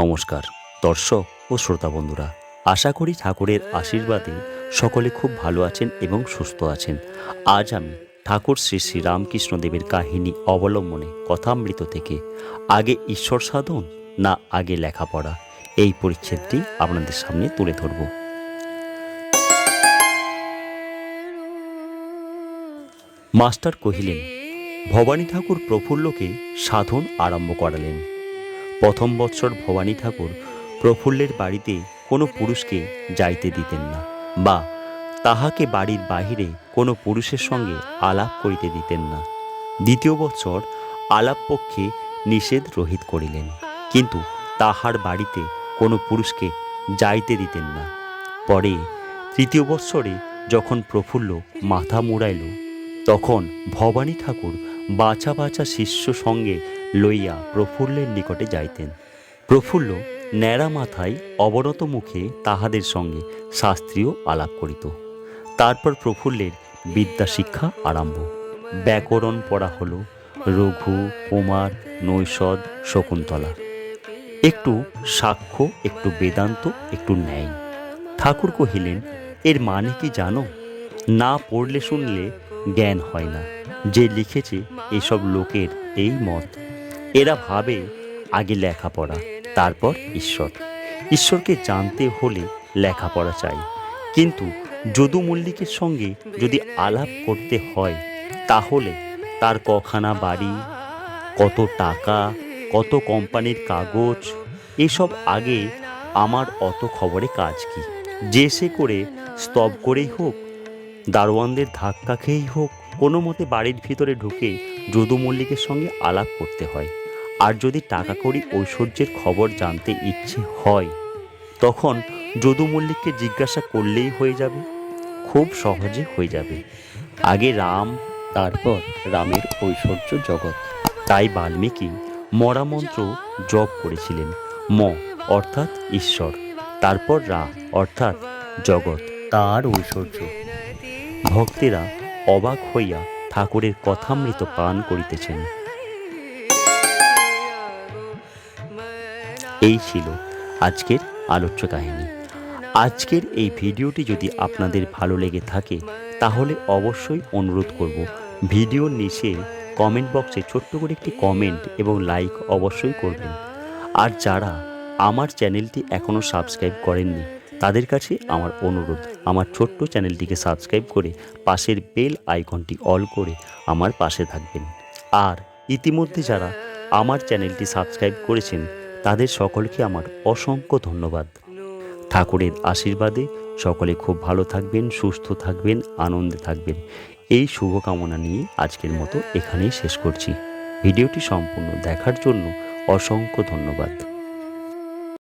নমস্কার, দর্শক ও শ্রোতা বন্ধুরা। আশা করি ঠাকুরের আশীর্বাদে সকলে খুব ভালো আছেন এবং সুস্থ আছেন। আজ আমি ঠাকুর শ্রী শ্রী রামকৃষ্ণদেবের কাহিনী অবলম্বনে কথামৃত থেকে আগে ঈশ্বর সাধন না আগে লেখাপড়া এই পরিচ্ছেদটি আপনাদের সামনে তুলে ধরব। মাস্টার কহিলেন, ভবানী ঠাকুর প্রফুল্লকে সাধন আরম্ভ করালেন। প্রথম বৎসর ভবানী ঠাকুর প্রফুল্লের বাড়িতে কোনো পুরুষকে যাইতে দিতেন না বা তাহাকে বাড়ির বাহিরে কোনো পুরুষের সঙ্গে আলাপ করিতে দিতেন না। দ্বিতীয় বৎসর আলাপ পক্ষে নিষেধ রহিত করিলেন, কিন্তু তাহার বাড়িতে কোনো পুরুষকে যাইতে দিতেন না। পরে তৃতীয় বৎসরে যখন প্রফুল্ল মাথা মুড়াইল, তখন ভবানী ঠাকুর বাছা বাছা শিষ্য সঙ্গে লইয়া প্রফুল্লের নিকটে যাইতেন। প্রফুল্ল ন্যাড়া মাথায় অবনত মুখে তাহাদের সঙ্গে শাস্ত্রীয় আলাপ করিত। তারপর প্রফুল্লের বিদ্যা শিক্ষা আরম্ভ। ব্যাকরণ পড়া হলো রঘু, কুমার নৈষদ শকুন্তলা। একটু সাক্ষ্য, একটু বেদান্ত, একটু ন্যায়। ঠাকুর কহিলেন, এর মানে কি জানো? না পড়লে শুনলে জ্ঞান হয় না। যে লিখেছে এসব লোকের এই মত। এরা ভাবে আগে লেখাপড়া, তারপর ঈশ্বর। ঈশ্বরকে জানতে হলে লেখাপড়া চাই। কিন্তু যদু মল্লিকের সঙ্গে যদি আলাপ করতে হয়, তাহলে তার কখানা বাড়ি, কত টাকা, কত কোম্পানির কাগজ, এসব আগে আমার অত খবরে কাজ কি? যে সে করে স্তব করেই হোক দারোয়ানদের ধাক্কা খেয়েই হোক, কোনো মতে বাড়ির ভিতরে ঢুকে যদু মল্লিকের সঙ্গে আলাপ করতে হয়। আর যদি টাকা করি ঐশ্বর্যের খবর জানতে ইচ্ছে হয়, তখন যদু মল্লিককে জিজ্ঞাসা করলেই হয়ে যাবে, খুব সহজে হয়ে যাবে। আগে রাম, তারপর রামের ঐশ্বর্য জগৎ। তাই বাল্মীকি মরা মন্ত্র জপ করেছিলেন, ম অর্থাৎ ঈশ্বর, তারপর রা অর্থাৎ জগৎ, তার ঐশ্বর্য। ভক্তেরা অবাক হইয়া ঠাকুরের কথামৃত পান করিতেছেন। এই ছিল আজকের আলোচ্য কাহিনী। আজকের এই ভিডিওটি যদি আপনাদের ভালো লেগে থাকে, তাহলে অবশ্যই অনুরোধ করব, ভিডিওর নিচে কমেন্ট বক্সে ছোট্ট করে একটি কমেন্ট এবং লাইক অবশ্যই করবেন। আর যারা আমার চ্যানেলটি এখনও সাবস্ক্রাইব করেননি তাদের কাছে আমার অনুরোধ। আমার ছোট্ট চ্যানেলটিকে সাবস্ক্রাইব করে পাশের বেল আইকনটি অল করে আমার পাশে থাকবেন। আর ইতিমধ্যে যারা আমার চ্যানেলটি সাবস্ক্রাইব করেছেন, তাদের সকলকে আমার অসংখ্য ধন্যবাদ। ঠাকুরের আশীর্বাদে সকলে খুব ভালো থাকবেন, সুস্থ থাকবেন, আনন্দে থাকবেন। এই শুভকামনা নিয়ে আজকের মতো এখানেই শেষ করছি। ভিডিওটি সম্পূর্ণ দেখার জন্য অসংখ্য ধন্যবাদ।